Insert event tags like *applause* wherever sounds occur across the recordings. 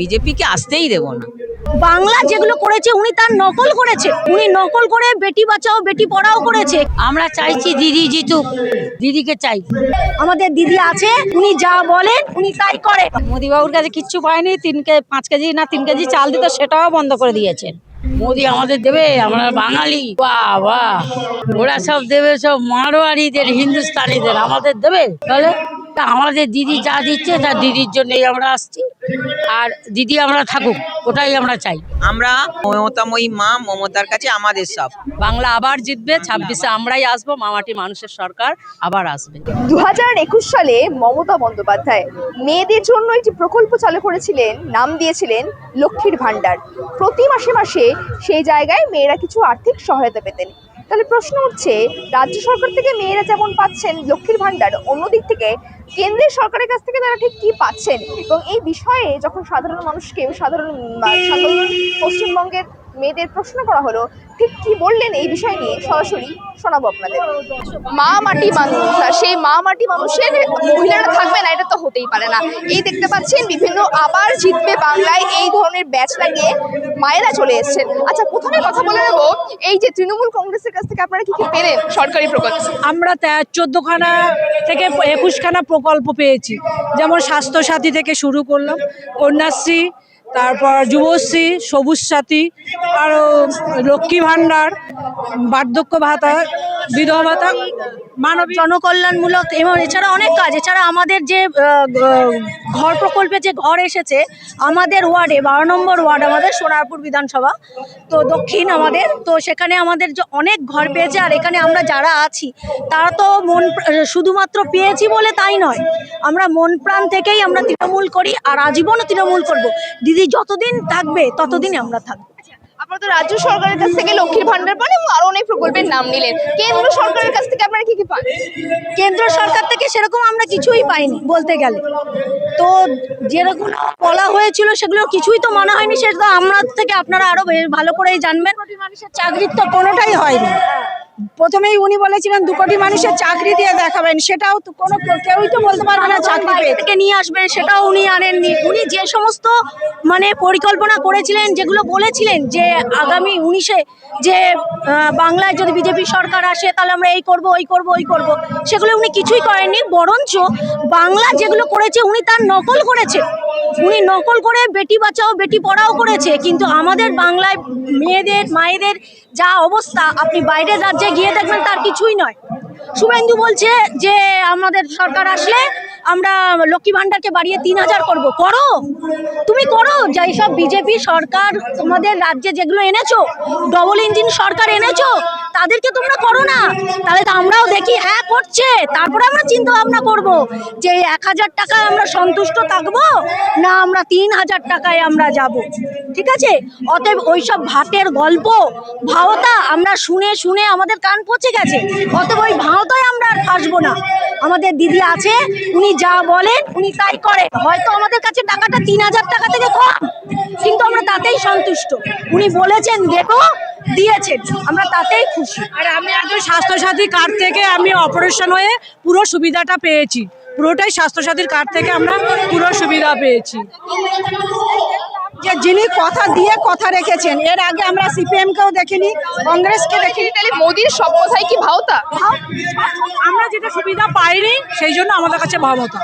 বিজেপিকে আসতেই দেবো না। বাংলা যেগুলো করেছে উনি তার নকল করেছে। উনি নকল করে বেটি বাঁচাও বেটি পড়াও করেছে। আমরা চাইছি দিদি জিতুক দিদিকে চাই। আমাদের দিদি আছে উনি যা বলেন উনি তাই করে। মোদিবাবুর কাছে কিচ্ছু পায়নি তিন কেজি পাঁচ কেজি না তিন কেজি চাল দিত সেটাও বন্ধ করে দিয়েছেন। মোদি আমাদের দেবে আমরা বাঙালি। বাহ বাহ। ওরা সব দেবে সব মারোয়ারিদের হিন্দুস্তানিদের আমাদের দেবে? তাহলে তা আমাদের দিদি যা দিচ্ছে তা দিদির জন্যই আমরা আসছি। আর দিদি আমরা থাকুক ওটাই আমরা চাই। আমরা মমতাময়ী মা মমতার কাছে আমাদের সব। বাংলা আবার জিতবে ছাব্বিশে আমরাই আসব মামাটি মানুষের সরকার আবার আসবে। দু হাজার একুশ সালে মমতা বন্দ্যোপাধ্যায় মেয়েদের জন্য একটি প্রকল্প চালু করেছিলেন নাম দিয়েছিলেন লক্ষ্মীর ভাণ্ডার। প্রতি মাসে মাসে সেই জায়গায় মেয়েরা কিছু আর্থিক সহায়তা পেতেন। তাহলে প্রশ্ন উঠছে রাজ্য সরকার থেকে মেয়েরা যেমন পাচ্ছেন লক্ষ্মীর ভাণ্ডার, অন্যদিক থেকে কেন্দ্রীয় সরকারের কাছ থেকে তারা ঠিক কি পাচ্ছেন? এবং এই বিষয়ে যখন সাধারণ মানুষকে, সাধারণ সাধারণ পশ্চিমবঙ্গের মেয়েদের প্রশ্ন করা হলো, ঠিক কি বললেন এই বিষয় নিয়ে? সরাসরি শোনাবো আপনাদের। মা মাটি মানুষ, আর সেই মা মাটি মানুষের মহিলারা থাকবে না, এটা তো হতেই পারে না। এই দেখতে পাচ্ছেন, বিভিন্ন আবার জিতবে বাংলায় এই ধরনের ব্যাচ লাগিয়ে মায়েরা চলে এসেছেন। আচ্ছা প্রথমে কথা বলে নেব, এই যে তৃণমূল কংগ্রেসের কাছ থেকে আপনারা কি কি পেলেন সরকারি প্রকল্প? আমরা চোদ্দখানা থেকে একুশখানা প্রকল্প পেয়েছি। যেমন স্বাস্থ্যসাথী থেকে শুরু করলাম, কন্যাশ্রী তারপর যুবশ্রী, সবুজ সাথী আরও লক্ষ্মী ভাণ্ডার, বার্ধক্য ভাতা, বিধবা ভাতা, মানব জনকল্যাণমূলক এবং এছাড়া অনেক কাজ। এছাড়া আমাদের যে ঘর প্রকল্পে যে ঘর এসেছে, আমাদের ওয়ার্ডে, বারো নম্বর ওয়ার্ড আমাদের সোনারপুর বিধানসভা, তো দক্ষিণ আমাদের, তো সেখানে আমাদের যে অনেক ঘর পেয়েছে, আর এখানে আমরা যারা আছি, তারা তো মন শুধুমাত্র পেয়েছি বলে তাই নয়। আমরা মন প্রাণ থেকেই আমরা তৃণমূল করি, আর আজীবনও তৃণমূল করব। দিদি যতদিন থাকবে ততদিনই আমরা থাকব। আপনারা তো রাজ্য সরকারের কাছ থেকে লক্ষ্মীর ভান্ডার পান এবং আরও অনেক প্রকল্পের নাম নিলেন। কেন্দ্র সরকারের কাছ থেকে আপনারা কি কি পান? কেন্দ্র সরকার থেকে সেরকম আমরা কিছুই পাইনি বলতে গেলে। তো যেরকম বলা হয়েছিল সেগুলো কিছুই তো মনে হয়নি সেটা আমরা থেকে আপনারা আরও ভালো করেই জানবেন। চাকরির তো কোনোটাই হয়নি। প্রথমেই উনি বলেছিলেন দু কোটি মানুষের চাকরি দিয়ে দেখাবেন, সেটাও তো কোনো কেউই তো বলতে পারবে না চাকরি পেয়ে। নিয়ে আসবেন সেটাও উনি আনেননি। উনি যে সমস্ত মানে পরিকল্পনা করেছিলেন, যেগুলো বলেছিলেন যে আগামী উনিশে যে বাংলায় যদি বিজেপি সরকার আসে, তাহলে আমরা এই করব, ওই করব ওই করব। সেগুলো উনি কিছুই করেননি, বরঞ্চ বাংলা যেগুলো করেছে, উনি তার নকল করেছে। উনি নকল করে বেটি বাঁচাও, বেটি পড়াও করেছে। কিন্তু আমাদের বাংলায় মেয়েদের, মায়েদের যা অবস্থা, আপনি বাইরের রাজ্যে গিয়ে দেখবেন তার কিছুই নয়। শুভেন্দু বলছে যে, আমাদের সরকার আসলে আমরা লক্ষ্মী ভাণ্ডারকে বাড়িয়ে তিন হাজার করব। করো! তুমি করো! যাই সব বিজেপি সরকার, তোমাদের রাজ্যে যেগুলো এনেছো ডবল ইঞ্জিন সরকার এনেছো তাদেরকে তোমরা করো না। তাহলে তো আমরাও দেখি হ্যাঁ করছে। তারপরে আমরা চিন্তা ভাবনা করব যে এক হাজার টাকায় আমরা সন্তুষ্ট থাকব না আমরা তিন হাজার টাকায় আমরা যাব। ঠিক আছে? অতএব ওইসব ভাতের গল্প, ভাওতা আমরা শুনে শুনে আমাদের কান পচে গেছে। অতএব ওই ভাওতায় আমরা আর ফাঁসবো না। আমাদের দিদি আছে, উনি যা বলেন, উনি তাই করে। হয়তো আমাদের কাছে টাকাটা তিন হাজার টাকা থেকে কম, কিন্তু আমরা তাতেই সন্তুষ্ট। উনি বলেছেন, দেখো দিয়েছেন আমরা তাতেই খুশি। আর আমি একজন স্বাস্থ্যসাথী কার্ড থেকে আমি অপারেশন হয়ে পুরো সুবিধাটা পেয়েছি। পুরোটাই স্বাস্থ্যসাথীর কার্ড থেকে আমরা পুরো সুবিধা পেয়েছি। যে যিনি কথা দিয়ে কথা রেখেছেন এর আগে আমরা সিপিএম কেও দেখিনি কংগ্রেসকে দেখিনি। তাহলে মোদির সব কথাই কি ভাওতা? আমরা যেটা সুবিধা পাইনি সেই জন্য আমাদের কাছে ভাবতা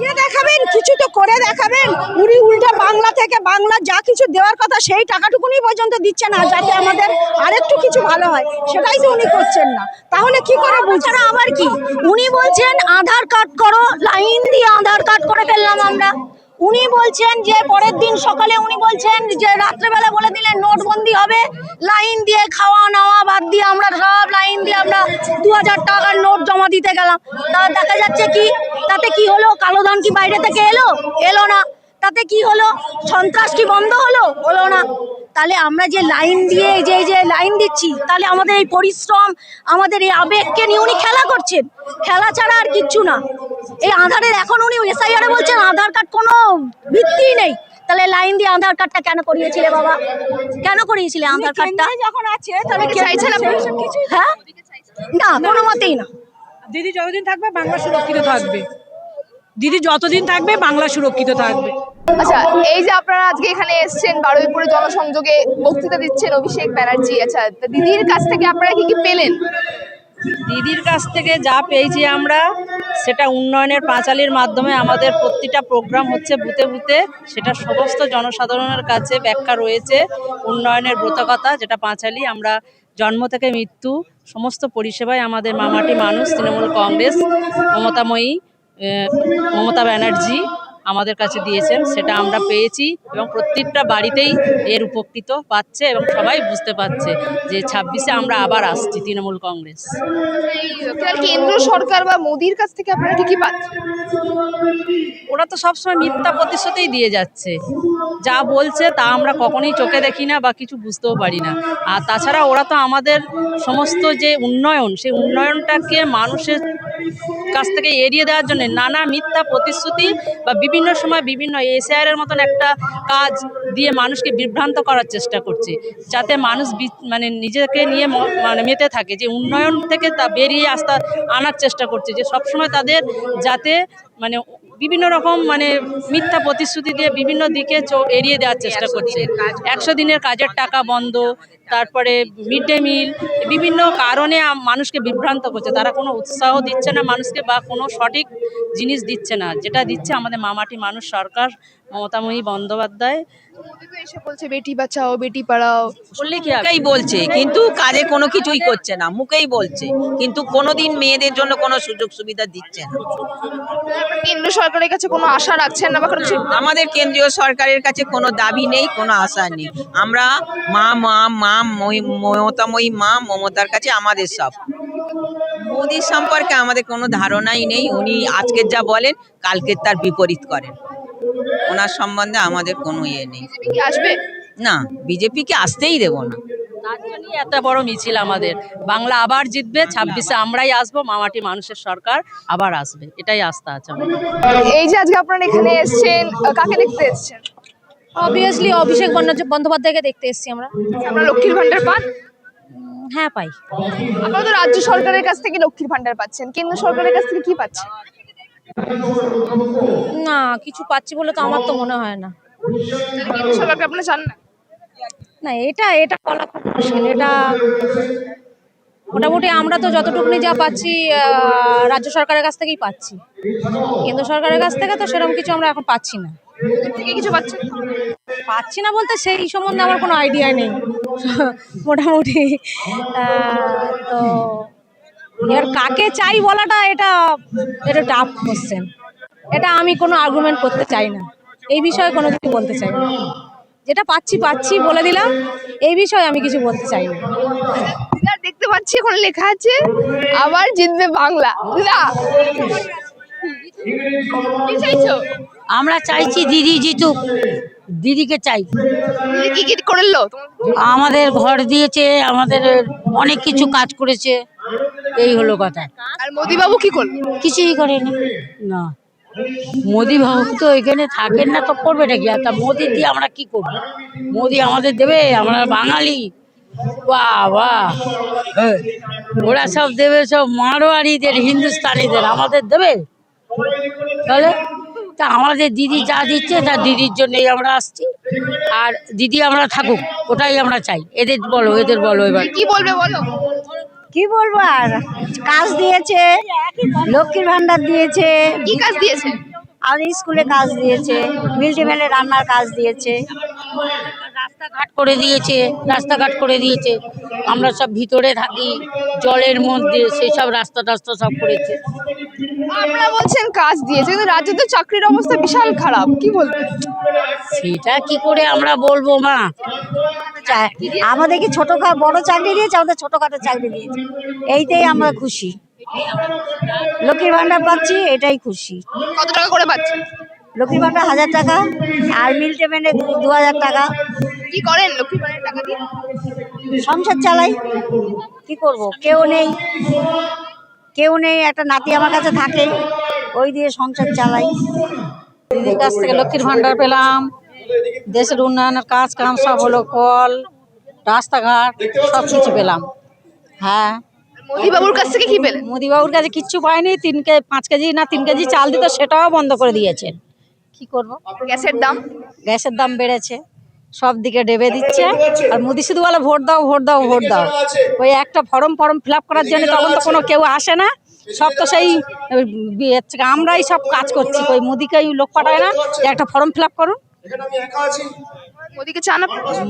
দিয়ে দেখাবেন, কিছু তো করে দেখাবেন। উনি উল্টা বাংলা থেকে বাংলা যা কিছু দেওয়ার কথা সেই টাকাটুকুনি পর্যন্ত দিচ্ছে না, যাতে আমাদের আরেকটু কিছু ভালো হয়। সেটাই তো উনি করছেন না। তাহলে কি করে তাছাড়া আবার কি? উনি বলছেন, আধার কার্ড করো, লাইন দিয়ে আধার কার্ড করে ফেললাম আমরা। উনি বলছেন যে পরের দিন সকালে উনি বলছেন যে রাত্রেবেলা বলে দিলেন, নোটবন্দি হবে। লাইন দিয়ে খাওয়া নাওয়া বাদ দিয়ে আমরা সব লাইন দিয়ে আমরা দু হাজার টাকার নোট জমা দিতে গেলাম। তা দেখা যাচ্ছে কি, তাতে কি হলো? কালো ধন কি বাইরে থেকে এলো? এলো না। তাতে কি হলো? সন্ত্রাস কি বন্ধ হলো? হলো না। তাহলে আমরা যে লাইন দিয়ে যে যে লাইন দিচ্ছি তাহলে আমাদের এই পরিশ্রম আমাদের এই আবেগকে নিয়ে উনি খেলা করছেন। খেলা ছাড়া আর কিচ্ছু না। এই আধারের এখন উনি এসআইআর বলছেন আধার কার্ড কোনো ভিত্তিই নেই। তাহলে লাইন দিয়ে আধার কার্ডটা কেন করিয়েছিলে বাবা? কেন করিয়েছিলে আধার কার্ডটা? যখন আছে তাহলে চাইছেন আপনি? হ্যাঁ? না কোনো মতেই না। দিদি যতদিন থাকবে বাংলা সুরক্ষিত থাকবে। দিদি যতদিন থাকবে বাংলা সুরক্ষিত থাকবে। আচ্ছা এই যে আপনারা আজকে এখানে এসেছেন বারুইপুরে জনসংযোগে বক্তৃতা দিচ্ছেন অভিষেক ব্যানার্জি। আচ্ছা দিদির কাছ থেকে আপনারা কি কি পেলেন? দিদির কাছ থেকে যা পেয়েছি আমরা সেটা উন্নয়নের পাঁচালির মাধ্যমে আমাদের প্রতিটা প্রোগ্রাম হচ্ছে বুথে বুথে। সেটা সমস্ত জনসাধারণের কাছে ব্যাখ্যা রয়েছে উন্নয়নের ব্রতকথা যেটা পাঁচালি আমরা জন্ম থেকে মৃত্যু সমস্ত পরিষেবায় আমাদের মামাটি মানুষ তৃণমূল কংগ্রেস মমতাময়ী। মমতা ব্যানার্জি আমাদের কাছে দিয়েছেন সেটা আমরা পেয়েছি এবং প্রত্যেকটা বাড়িতেই এর উপকৃত পাচ্ছে এবং সবাই বুঝতে পারছে যে ছাব্বিশে আমরা আবার আসছি তৃণমূল কংগ্রেস। কেন্দ্র সরকার বা মোদির কাছ থেকে আপনারা কি পাচ্ছেন? ওরা তো সবসময় মিথ্যা প্রতিশ্রুতিই দিয়ে যাচ্ছে। যা বলছে তা আমরা কখনোই চোখে দেখি না বা কিছু বুঝতেও পারি না। আর তাছাড়া ওরা তো আমাদের সমস্ত যে উন্নয়ন সেই উন্নয়নটাকে মানুষের কাছ থেকে এড়িয়ে দেওয়ার জন্য নানা মিথ্যা প্রতিশ্রুতি বা বিভিন্ন সময় বিভিন্ন এসআইআর এর মতন একটা কাজ দিয়ে মানুষকে বিভ্রান্ত করার চেষ্টা করছে। যাতে মানুষ মানে নিজেকে নিয়ে মানে মেতে থাকে যে উন্নয়ন থেকে তা বেরিয়ে আসতে আনার চেষ্টা করছে যে সবসময় তাদের যাতে মানে বিভিন্ন রকম মানে মিথ্যা প্রতিশ্রুতি দিয়ে বিভিন্ন দিকে এড়িয়ে দেওয়ার চেষ্টা করছে। একশো দিনের কাজের টাকা বন্ধ তারপরে মিড ডে মিল বিভিন্ন কারণে মানুষকে বিভ্রান্ত করছে। তারা কোনো উৎসাহ দিচ্ছে না মানুষকে বা কোনো সঠিক জিনিস দিচ্ছে না। যেটা দিচ্ছে আমাদের মামাটি মানুষ সরকার মমতাময়ী বন্দ্যোপাধ্যায়। এসে বলছে বেটি বাঁচাও বেটি পড়াও। বললে কি মুখেই বলছে কিন্তু কাজে কোনো কিছুই করছে না মুখেই বলছে। কিন্তু কোনোদিন মেয়েদের জন্য কোনো সুযোগ সুবিধা দিচ্ছে না। কেন্দ্র সরকারের কাছে কোনো আশা রাখছেন না বা কোনো আমাদের কেন্দ্রীয় সরকারের কাছে কোনো দাবি নেই কোনো আশা নেই। আমরা মা মা মা মমতাময়ী মা মমতার কাছে আমাদের সব। মোদির সম্পর্কে আমাদের কোনো ধারণাই নেই। উনি আজকের যা বলেন কালকের তার বিপরীত করেন। ওনার সম্বন্ধে আমাদের কোনো ইয়ে নেই। কি আসবে? না বিজেপিকে আসতেই দেবো না। তার জন্যই এত বড় মিছিল আমাদের। বাংলা আবার জিতবে ছাব্বিশে আমরাই আসব মামাটি মানুষের সরকার আবার আসবে। এটাই আস্থা আছে আমাদের। এই যে আজকে আপনারা এখানে এসেছেন কাকে দেখতে এসেছেন? অবভিয়াসলি অভিষেক বন্দ্যোপাধ্যায়- বন্দ্যোপাধ্যায়কে দেখতে এসেছি আমরা। আমরা লক্ষ্মীর ভান্ডার পান? হ্যাঁ পাই। আপনারা তো রাজ্য সরকারের কাছ থেকে লক্ষ্মীর ভান্ডার পাচ্ছেন। কেন্দ্র সরকারের কাছ থেকে কি পাচ্ছেন না কিছু পাচ্ছি বলে তো আমার তো মনে হয় না। কেন্দ্র সরকারকে আপনারা চান না? না এটা এটা বলা খুব মুশকিল। এটা মোটামুটি আমরা তো যতটুকুনি যা পাচ্ছি রাজ্য সরকারের কাছ থেকেই পাচ্ছি। কেন্দ্র সরকারের কাছ থেকে তো সেরকম কিছু আমরা এখন পাচ্ছি না। ওদের থেকে কিছু পাচ্ছেন পাচ্ছি না বলতে সেই সম্বন্ধে আমার কোনো আইডিয়া নেই। *laughs* মোটামুটি তো এবার কাকে চাই বলাটা এটা এটা টাফ কোশ্চেন এটা আমি কোনো আর্গুমেন্ট করতে চাই না। এই বিষয়ে কোনো কিছু বলতে চাই না। যেটা পাচ্ছি পাচ্ছি, বলে দিলাম। এই বিষয়ে আমি কিছু বলতে চাই না। দেখতে পাচ্ছি এখন লেখা আছে, আবার জিতবে বাংলা। চাইছো? আমরা চাইছি দিদি জিতুক দিদিকে চাই। কি কি করল? আমাদের ঘর দিয়েছে আমাদের অনেক কিছু কাজ করেছে এই হলো কথা। আর মোদিবাবু কি করল? কিছুই করেনি না। মোদি বাবু তো এখানে থাকেন না তো করবে নাকি? আর তা মোদি দিয়ে আমরা কি করব? মোদি আমাদের দেবে আমরা বাঙালি। হ্যাঁ। ওরা সব দেবে সব মারোয়ারিদের হিন্দুস্তানিদের আমাদের দেবে? তাহলে তা আমাদের দিদি যা দিচ্ছে তা দিদির জন্যই আমরা আসছি। আর দিদি আমরা থাকুক ওটাই আমরা চাই। এদের বলো এদের বলো এবার। কি বলবে বলো? কি বলব আর? কাজ দিয়েছে লক্ষ্মীর ভান্ডার দিয়েছে। কি কাজ দিয়েছে? আর স্কুলে কাজ দিয়েছে মিড ডে মিলে রান্নার কাজ দিয়েছে। রাস্তাঘাট করে দিয়েছে রাস্তাঘাট করে দিয়েছে। আমরা সব ভিতরে থাকি জলের মধ্যে সেই সব রাস্তা টাস্তা সব করেছে। আপনারা বলছেন কাজ দিয়েছে কিন্তু রাজ্যে তো চাকরির অবস্থা বিশাল খারাপ কি বলবেন? সেটা কি করে আমরা বলব মা? আমাদের কি ছোট বড় চাকরি দিয়েছে আমাদের ছোটখাটো চাকরি দিয়েছে। এইটাই আমরা খুশি। লক্ষ্মীর ভান্ডার পাচ্ছি এটাই খুশি। কত টাকা করে পাচ্ছেন? লক্ষ্মীর ভান্ডার হাজার টাকা আর মিল টেমেন্টে দু হাজার টাকা। কি করেন লক্ষ্মী টাকা দিয়ে? সংসার চালাই। কি করব? কেউ নেই। কেউ নেই একটা নাতি আমার কাছে থাকে। ওই দিয়ে সংসার চালাই। দিদির কাছ থেকে লক্ষ্মীর ভান্ডার পেলাম। দেশের উন্নয়নের কাজ কাম সব হলো কল রাস্তাঘাট সব কিছু পেলাম। হ্যাঁ। মোদি বাবুর কাছ থেকে কি পেলেন? মোদিবাবুর কাছে কিচ্ছু পায়নি তিন কেজি পাঁচ কেজি না তিন কেজি চাল দিত সেটাও বন্ধ করে দিয়েছেন। কি করব? গ্যাসের দাম? গ্যাসের দাম বেড়েছে। সব দিকে ডেবে দিচ্ছে। আর মোদি শুধু বলে ভোট দাও ভোট দাও ভোট দাও। ওই একটা ফর্ম ফর্ম ফিল আপ করার জন্য তখন তো কোনো কেউ আসে না। সব তো সেই থেকে আমরাই সব কাজ করছি। ওই মোদিকেই লোক পাঠায় না। একটা ফর্ম ফিল আপ করুন। মোদিকে চান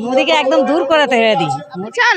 মোদিকে একদম দূর করে তেড়ে দিই। চান?